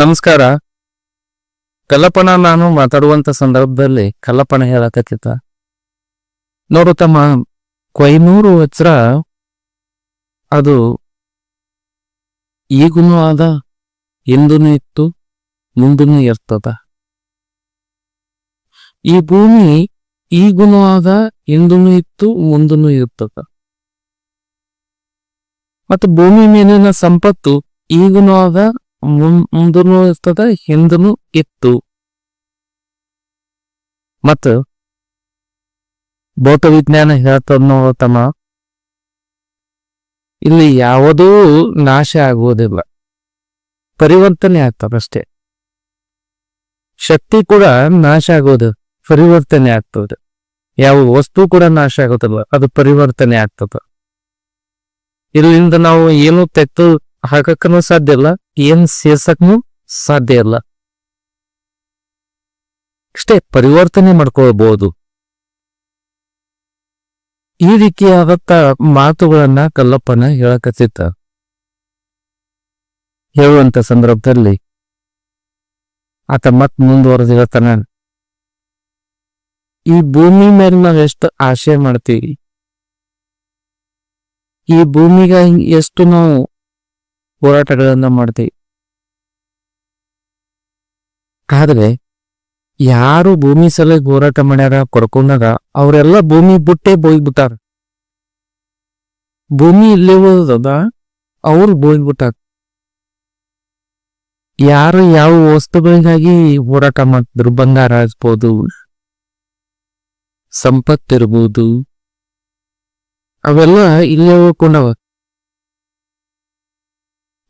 ನಮಸ್ಕಾರ. ಕಲ್ಲಪ್ಪನ ನಾನು ಮಾತಾಡುವಂತ ಸಂದರ್ಭದಲ್ಲಿ ಕಲ್ಲಪ್ಪನ ಹೇಳಕತ್ತಿತ್ತ ನೋಡು ತಮ್ಮ, ಕೊಯ್ನೂರು ಹತ್ರ ಅದು ಈಗೂನು ಆದ ಹಿಂದೂನು ಇತ್ತು ಮುಂದೂ ಇರ್ತದ. ಈ ಭೂಮಿ ಈಗೂನು ಆದ ಹಿಂದೂನು ಇತ್ತು ಮುಂದೂ ಇರ್ತದ. ಮತ್ತು ಭೂಮಿ ಮೇಲಿನ ಸಂಪತ್ತು ಈಗೂನು ಆದ ಮುಂದೂನು ಇರ್ತದ ಹಿಂದೂ ಇತ್ತು. ಮತ್ತು ಭೌತ ವಿಜ್ಞಾನ ಹೇಳ್ತದ ತಮ್ಮ, ಇಲ್ಲಿ ಯಾವುದೂ ನಾಶ ಆಗುವುದಿಲ್ಲ. ಪರಿವರ್ತನೆ ಆಗ್ತದಷ್ಟೇ ಶಕ್ತಿ ಕೂಡ ನಾಶ ಆಗೋದು ಪರಿವರ್ತನೆ ಆಗ್ತದೆ. ಯಾವ ವಸ್ತು ಕೂಡ ನಾಶ ಆಗೋದಿಲ್ಲ ಅದು ಪರಿವರ್ತನೆ ಆಗ್ತದ. ಇಲ್ಲಿಂದ ನಾವು ಏನು ತೆಗೆದು ಹಾಕಕ್ಕೂ ಸಾಧ್ಯ ಇಲ್ಲ ಏನ್ ಸೇರ್ಸಕ್ನು ಸಾಧ್ಯ ಇಲ್ಲ ಅಷ್ಟೇ ಪರಿವರ್ತನೆ ಮಾಡ್ಕೊಳ್ಬಹುದು ಈ ರೀತಿಯಾದಂತ ಮಾತುಗಳನ್ನ ಕಲ್ಲಪ್ಪನ ಹೇಳಕತ್ತಿತ್ತ ಹೇಳುವಂತ ಸಂದರ್ಭದಲ್ಲಿ ಆತ ಮತ್ ಮುಂದುವರೆದು ಹೇಳ್ತಾನ ಈ ಭೂಮಿ ಮೇಲೆ ನಾವ್ ಎಷ್ಟು ಆಶಯ ಮಾಡ್ತೀವಿ ಈ ಭೂಮಿಗೆ ಎಷ್ಟು ನಾವು ಹೋರಾಟಗಳನ್ನ ಮಾಡ್ತೀವಿ. ಆದ್ರೆ, ಯಾರು ಭೂಮಿ ಸಲಹೆ ಹೋರಾಟ ಮಾಡ್ಯಾರ ಕೊಡ್ಕೊಂಡಾರ ಅವರೆಲ್ಲ ಭೂಮಿ ಬಿಟ್ಟೆ ಬೋಯ್ಬಿಟ್ಟಾರ. ಭೂಮಿ ಇಲ್ಲೇ ಹೋದ ಅವ್ರು ಬೋಯ್ಬಿಟ್ಟಾರ. ಯಾರು ಯಾವ ವಸ್ತುಗಳಿಗಾಗಿ ಹೋರಾಟ ಮಾಡ್ತಿದ್ರು? ಬಂಗಾರ ಇರ್ಬೋದು ಸಂಪತ್ತಿರ್ಬೋದು, ಅವೆಲ್ಲ ಇಲ್ಲೇ ಉಳ್ಕೊಂಡವ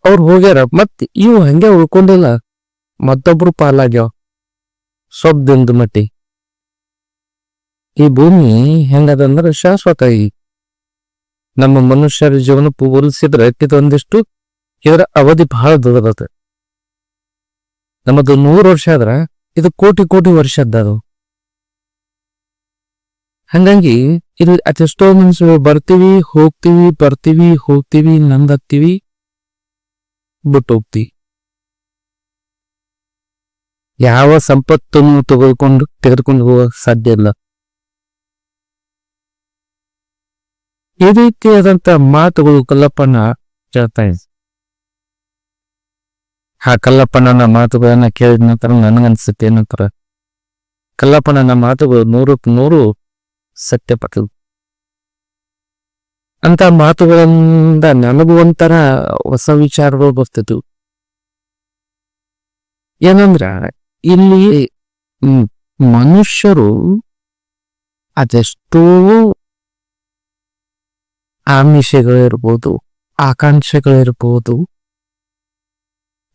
ಅವ್ರು ಹೋಗ್ಯಾರ ಮತ್ ಇವು ಹಂಗೆ ಉಳ್ಕೊಂಡಿಲ್ಲ, ಮತ್ತೊಬ್ರು ಪಾಲಾಗ್ಯಾವ. ದಿನದ ಮಟ್ಟಿ. ಈ ಭೂಮಿ ಹೆಂಗದಂದ್ರ ಶಾಶ್ವತ ಈ. ನಮ್ಮ ಮನುಷ್ಯರ ಜೀವನ ಪೂರ್ಸಿದ್ರ ಇದೊಂದಿಷ್ಟು ಇದರ ಅವಧಿ ಬಹಳ ದೊಡ್ಡದ ನಮ್ಮದು ನೂರು ವರ್ಷ ಆದ್ರ ಇದು ಕೋಟಿ ಕೋಟಿ ವರ್ಷದ್ದು ಹಂಗಾಗಿ ಇಲ್ಲಿ ಅದೆಷ್ಟೋ ಮನುಷ್ಯರು ಬರ್ತೀವಿ, ಹೋಗ್ತೀವಿ ಬರ್ತೀವಿ, ಹೋಗ್ತೀವಿ, ನಂದತ್ತೀವಿ. ಬಿಟ್ಟು ಹೋಗ್ತೀವಿ ಯಾವ ಸಂಪತ್ತನ್ನು ತೆಗೆದುಕೊಂಡು ತೆಗೆದುಕೊಂಡು ಹೋಗ ಸಾಧ್ಯ ಇಲ್ಲ. ಈ ರೀತಿಯಾದಂತ ಮಾತುಗಳು ಕಲ್ಲಪ್ಪನ ಹೇಳ್ತಾ ಇದೆ. ಆ ಕಲ್ಲಪ್ಪನ ಮಾತುಗಳನ್ನ ಕೇಳಿದ ನಂತರ ನನಗನ್ಸುತ್ತೆ ಏನಂತಾರ? ಕಲ್ಲಪ್ಪನ ಮಾತುಗಳು ನೂರಕ್ಕೆ ನೂರು ಸತ್ಯಪಟ್ಟು ಅಂತ ಮಾತುಗಳಿಂದ ನನಗೂ ಒಂಥರ ಹೊಸ ವಿಚಾರಗಳು ಬರ್ತಿದ್ವು ಏನಂದ್ರ, ಇಲ್ಲಿ ಮನುಷ್ಯರು ಅದೆಷ್ಟೋ ಆಮಿಷಗಳಿರ್ಬೋದು, ಆಕಾಂಕ್ಷೆಗಳಿರ್ಬೋದು,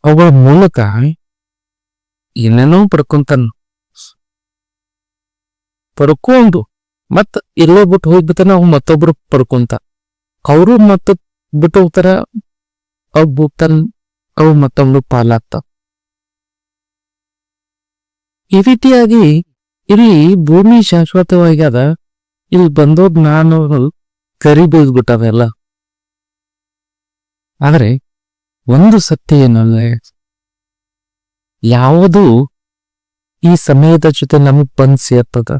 ಅವುಗಳ ಮೂಲಕ ಏನೇನೋ ಪಡ್ಕೊಂತಾನ. ಪಡ್ಕೊಂಡು ಮತ್ತ ಎಲ್ಲೋ ಬಿಟ್ಟು ಹೋಗ್ಬಿಟ್ಟ ಅವ್ ಮತ್ತೊಬ್ರು ಪಡ್ಕೊಂತ. ಅವರು ಮತ್ತ ಬಿಟ್ಟು ಹೋಗ್ತಾರ ಅವ್ ಹೋಗ್ತಾನ ಅವು ಮತ್ತೊಂದು ಪಾಲಾಗ್ತಾವ ಈ ರೀತಿಯಾಗಿ ಇಲ್ಲಿ ಭೂಮಿ ಶಾಶ್ವತವಾಗಿ ಅದ. ಇಲ್ಲಿ ಬಂದೋದ್ ನಾನು ಕರಿ ಬೀಳ್ಬಿಟ್ಟವೆಲ್ಲ ಆದ್ರೆ ಒಂದು ಸತ್ಯ ಏನಂದ್ರೆ, ಯಾವುದು ಈ ಸಮಯದ ಜೊತೆ ನಮಗ್ ಬಂದ್ ಸೇರ್ತದ.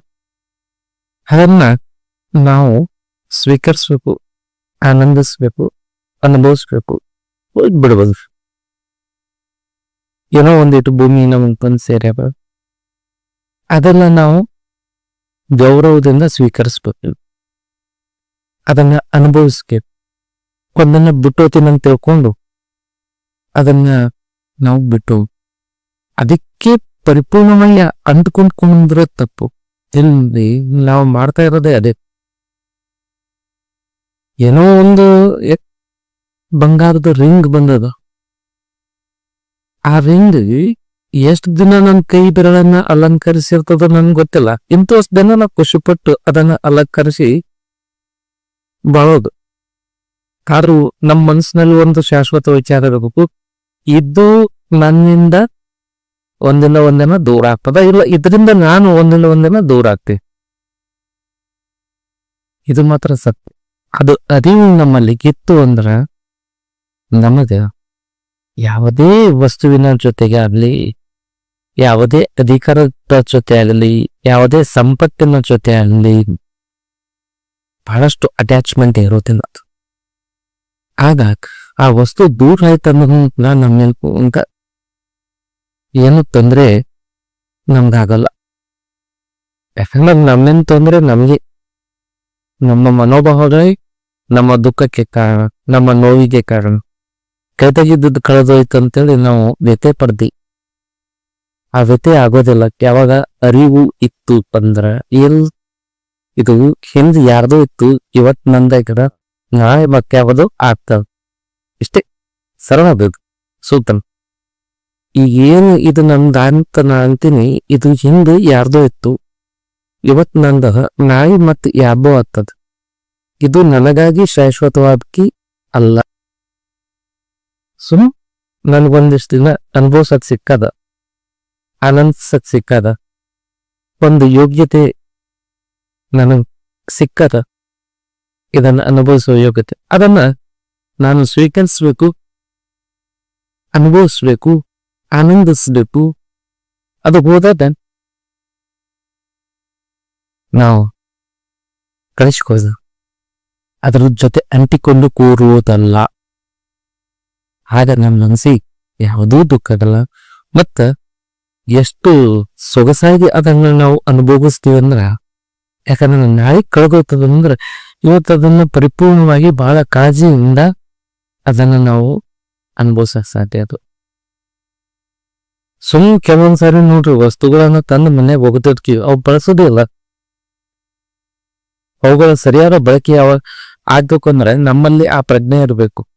ಅದನ್ನ ನಾವು ಸ್ವೀಕರಿಸ್ಬೇಕು. ಆನಂದಿಸ್ಬೇಕು, ಅನುಭವಿಸ್ಬೇಕು ಬಿಡ್ಬೋದು ಏನೋ ಒಂದಿಟ್ಟು ಭೂಮಿ ನಮಗ್ ಬಂದು ಸೇರ್ಯಾವ. ಅದೆಲ್ಲ ನಾವು ಗೌರವದಿಂದ ಸ್ವೀಕರಿಸ್ಬೇಕು. ಅದನ್ನ ಅನುಭವಿಸ್ಬೇಕು ಒಂದನ್ನ ಬಿಟ್ಟೋತೀನಂತ ತಿಳ್ಕೊಂಡು ಅದನ್ನ ನಾವು ಬಿಟ್ಟು ಅದಕ್ಕೆ ಪರಿಪೂರ್ಣವಾಗಿ ಅಂಟ್ಕೊಂಡ್ಕೊಂಡ್ರೆ ತಪ್ಪು. ಇಲ್ಲಿ ನಾವು ಮಾಡ್ತಾ ಇರೋದೇ ಅದೇ. ಏನೋ ಒಂದು ಬಂಗಾರದ ರಿಂಗ್ ಬಂದದ. ಆ ರಿಂಗ್ ಎಷ್ಟ್ ದಿನ ನನ್ನ ಕೈ ಬೆರಳನ್ನ ಅಲಂಕರಿಸಿರ್ತದ ನನ್ಗೆ ಗೊತ್ತಿಲ್ಲ. ಇಂಥಷ್ಟು ದಿನ ನಾ ಖುಷಿಪಟ್ಟು ಅದನ್ನ ಅಲಂಕರಿಸಿ ಬಾಳೋದು. ಆದ್ರೂ ನಮ್ಮ ಮನಸ್ಸಿನಲ್ಲಿ ಒಂದು ಶಾಶ್ವತ ವಿಚಾರ ಇರಬೇಕು. ಇದು ನನ್ನಿಂದ ಒಂದಿನ ಒಂದಿನ ದೂರ ಆಗ್ತದ. ಇಲ್ಲ, ಇದರಿಂದ ನಾನು ಒಂದಿನ ಒಂದಿನ ದೂರ ಆಗ್ತೀನಿ. ಇದು ಮಾತ್ರ ಸತ್ಯ. ಅದು ಅರಿವು ನಮ್ಮಲ್ಲಿ ಇತ್ತು ಅಂದ್ರ ನಮಗೆ ಯಾವುದೇ ವಸ್ತುವಿನ ಜೊತೆಗೆ ಆಗಲಿ, ಯಾವುದೇ ಅಧಿಕಾರದ ಜೊತೆ ಆಗಲಿ, ಯಾವುದೇ ಸಂಪತ್ತಿನ ಜೊತೆ ಆಗಲಿ ಬಹಳಷ್ಟು ಅಟ್ಯಾಚ್ಮೆಂಟ್ ಇರೋದಿಲ್ಲ. ಆಗ ಆ ವಸ್ತು ದೂರ ಆಯ್ತಂದ್ರ ನಮ್ಮ ಏನು ತೊಂದರೆ ನಮ್ಗಾಗಲ್ಲ ಯಾಕಂದ್ರೆ ನಮ್ಮೇನ್ ತೊಂದರೆ ನಮ್ಗೆ ನಮ್ಮ ಮನೋಭಾವಗಳೇ ನಮ್ಮ ದುಃಖಕ್ಕೆ ಕಾರಣ, ನಮ್ಮ ನೋವಿಗೆ ಕಾರಣ. ಕೈತಾಗಿದ್ದದ್ದು ಕಳೆದೋಯ್ತು ಅಂತೇಳಿ ನಾವು ವ್ಯಥೆ ಪಡ್ದಿ. ಆ ವ್ಯಥೆ ಆಗೋದಿಲ್ಲ. ಯಾವಾಗ ಅರಿವು ಇತ್ತು ಅಂದ್ರ ಎಲ್, ಇದು ಹಿಂದ್ ಯಾರ್ದೋ ಇತ್ತು, ಇವತ್ ನಂದಾಗಿರ ನಾಳೆ ಮತ್ತೆ ಯಾವುದು ಆಗ್ತದ ಇಷ್ಟೇ, ಸರಳ ಅದು ಸೂತನ್ ಈಗ ಏನು ಇದು ನಮ್ದು ಅಂತ ನಾ ಅಂತೀನಿ, ಇದು ಹಿಂದೆ ಯಾರ್ದೋ ಇತ್ತು ಇವತ್ ನಂದ ನಾಯಿ ಮತ್ ಯಾಬೋ ಆಗ್ತದ ಇದು ನನಗಾಗಿ ಶಾಶ್ವತವಾದಕಿ ಅಲ್ಲ. ಸುಮ್, ನನ್ಗೊಂದಿಷ್ಟು ದಿನ ಅನುಭವಿಸಕ್ ಸಿಕ್ಕದ. ಆನಂದಿಸಕ್ ಸಿಕ್ಕದ. ಒಂದು ಯೋಗ್ಯತೆ ನನಗ್ ಸಿಕ್ಕದ. ಇದನ್ನ ಅನುಭವಿಸುವ ಯೋಗ್ಯತೆ. ಅದನ್ನ ನಾನು ಸ್ವೀಕರಿಸ್ಬೇಕು, ಅನುಭವಿಸ್ಬೇಕು, ಆನಂದಿಸ್ಬೇಕು. ಅದು ಹೋದಾಗ ನಾವು ಕಳಿಸ್ಕೋದು ಅದರ ಜೊತೆ ಅಂಟಿಕೊಂಡು ಕೂರುವುದಲ್ಲ ಆಗ ನಮ್ಮ ಮನಸ್ಸಿ ಯಾವುದೂ ದುಃಖಗಲ್ಲ ಮತ್ತ ಎಷ್ಟು ಸೊಗಸಾಗಿ ಅದನ್ನ ನಾವು ಅನುಭವಿಸ್ತೀವಿ ಅಂದ್ರ, ಯಾಕಂದ್ರೆ ನಾಳೆ ಕಳ್ಕೊಳ್ತದಂದ್ರೆ ಇವತ್ತು ಅದನ್ನ ಪರಿಪೂರ್ಣವಾಗಿ ಬಹಳ ಕಾಳಜಿಯಿಂದ ಅದನ್ನ ನಾವು ಅನುಭವಿಸಕ್ ಸಾಧ್ಯ ಅದು. ಸುಮ್ ಕೆಲವೊಂದ್ ಸಾರಿ ನೋಡ್ರಿ, ವಸ್ತುಗಳನ್ನ ತಂದು ಮನೆಗೆ ಹೋಗ್ತಿರ್ತೀವಿ ಅವು ಬಳಸೋದೇ ಇಲ್ಲ. ಅವುಗಳ ಸರಿಯಾದ ಬಳಕೆ ಯಾವ ಆಗ್ಬೇಕು ಅಂದ್ರೆ ನಮ್ಮಲ್ಲಿ ಆ ಪ್ರಜ್ಞೆ ಇರಬೇಕು.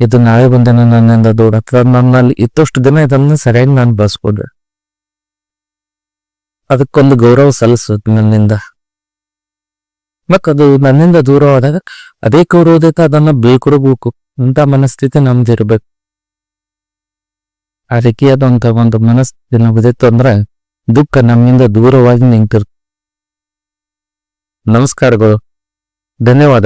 ಇದು ನಾಳೆ ಬಂದ ನನ್ನಿಂದ ದೂರ. ನನ್ನಲ್ಲಿ ಇತ್ತಷ್ಟು ದಿನ ಇದನ್ನ ಸರಿಯಾಗಿ ನಾನು ಬಳಸ್ಕೊಂಡೆ. ಅದಕ್ಕೊಂದು ಗೌರವ ಸಲ್ಲಿಸುತ್ತೆ ನನ್ನಿಂದ. ಮತ್ತದು ನನ್ನಿಂದ ದೂರವಾದಾಗ ಅದೇ ಗೌರವದಿಂದ ಅದನ್ನ ಬೀಳ್ಕೊಡ್ಬೇಕು. ಅಂತ ಮನಸ್ಥಿತಿ ನಮ್ದಿರ್ಬೇಕು ಆ ರೀತಿಯಾದಂತ ಒಂದು ಮನಸ್ಥಿತಿ ನಮ್ದಿತ್ತು ಅಂದ್ರೆ ದುಃಖ ನಮ್ಮಿಂದ ದೂರವಾಗಿ ನಿಂತಿರ್ ನಮಸ್ಕಾರಗಳು. ಧನ್ಯವಾದ